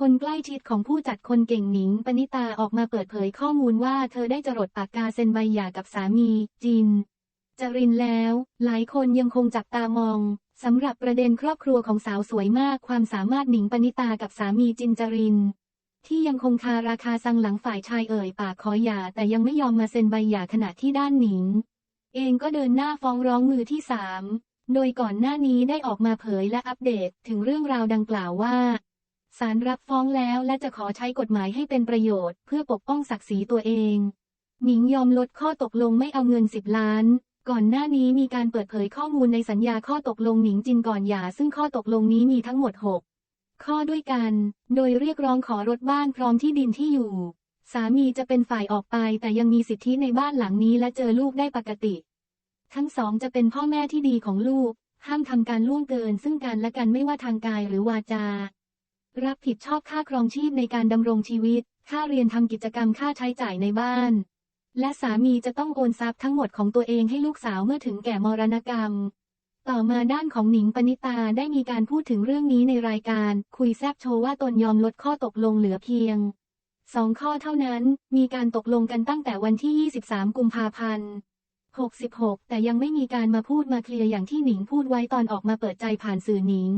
คนใกล้ชิดของผู้จัดคนเก่งหนิง ปณิตาออกมาเปิดเผยข้อมูลว่าเธอได้จรดปากกาเซ็นใบหย่ากับสามี จิน จรินแล้ว หลายคนยังคงจับตามองสำหรับประเด็นครอบครัวของสาวสวยมากความสามารถหนิงปณิตากับสามีจินจริน ที่ยังคงคาราคาซังหลังฝ่ายชายเอ่ยปากขอหย่าแต่ยังไม่ยอมมาเซ็นใบหย่าขณะที่ด้านหนิง เองก็เดินหน้าฟ้องร้องมือที่สามโดยก่อนหน้านี้ได้ออกมาเผยและอัปเดตถึงเรื่องราวดังกล่าวว่า ศาลรับฟ้องแล้วและจะขอใช้กฎหมายให้เป็นประโยชน์ เพื่อปกป้องศักดิ์ศรีตัวเอง หนิงยอมลดข้อตกลงไม่เอาเงิน 10 ล้าน ก่อนหน้านี้มีการเปิดเผยข้อมูลในสัญญาข้อตกลงหนิงจินก่อนหย่าซึ่งข้อตกลงนี้มีทั้งหมด 6 ข้อด้วยกัน โดยเรียกร้องขอรถบ้านพร้อมที่ดินที่อยู่ สามีจะเป็นฝ่ายออกไปแต่ยังมีสิทธิในบ้านหลังนี้และเจอลูกได้ปกติ ทั้งสองจะเป็นพ่อแม่ที่ดีของลูก ห้ามทำการล่วงเกินซึ่งกันและกันไม่ว่าทางกายหรือวาจา รับผิดชอบค่าครองชีพในการดำรงชีวิต ค่าเรียนทำกิจกรรมค่าใช้จ่ายในบ้าน และสามีจะต้องโอนทรัพย์ทั้งหมดของตัวเองให้ลูกสาวเมื่อถึงแก่มรณกรรม ต่อมาด้านของหนิงปณิตาได้มีการพูดถึงเรื่องนี้ในรายการ คุยแซบโชว์ว่าตนยอมลดข้อตกลงเหลือเพียงสองข้อเท่านั้น มีการตกลงกันตั้งแต่วันที่ 23 กุมภาพันธ์ 66 แต่ยังไม่มีการมาพูดมาเคลียร์อย่างที่หนิงพูดไว้ตอนออกมาเปิดใจผ่านสื่อหนิง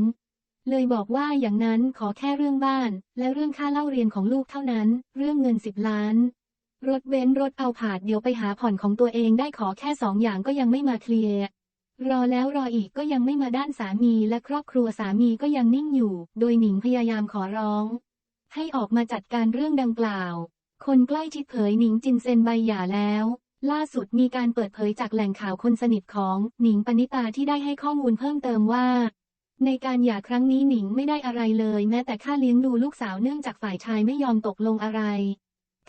เลยบอกว่าอย่างนั้นขอแค่เรื่องบ้าน และเรื่องค่าเล่าเรียนของลูกเท่านั้น เรื่องเงิน10ล้าน รถเว้นรถเอาผาดเดี๋ยวไปหาผ่อนของตัวเองได้ขอแค่สองอย่างก็ยังไม่มาเคลียร์รอแล้วรออีกก็ยังไม่มาด้านสามีและครอบครัวสามีก็ยังนิ่งอยู่ โดยหนิงพยายามขอร้อง ให้ออกมาจัดการเรื่องดังกล่าว คนใกล้ชิดเผยหนิงจินเซนใบหย่าแล้ว ล่าสุดมีการเปิดเผยจากแหล่งข่าวคนสนิทของหนิงปณิตาที่ได้ให้ข้อมูลเพิ่มเติมว่า ในการหย่าครั้งนี้หนิงไม่ได้อะไรเลยแม้แต่ค่าเลี้ยงดูลูกสาวเนื่องจากฝ่ายชายไม่ยอมตกลงอะไร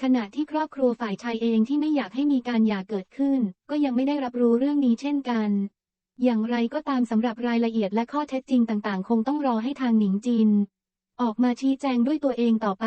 ขณะที่ครอบครัวฝ่ายชายเองที่ไม่อยากให้มีการหย่าเกิดขึ้น ก็ยังไม่ได้รับรู้เรื่องนี้เช่นกัน อย่างไรก็ตามสำหรับรายละเอียดและข้อเท็จจริงต่างๆ คงต้องรอให้ทางหนิงจิน ออกมาชี้แจงด้วยตัวเองต่อไป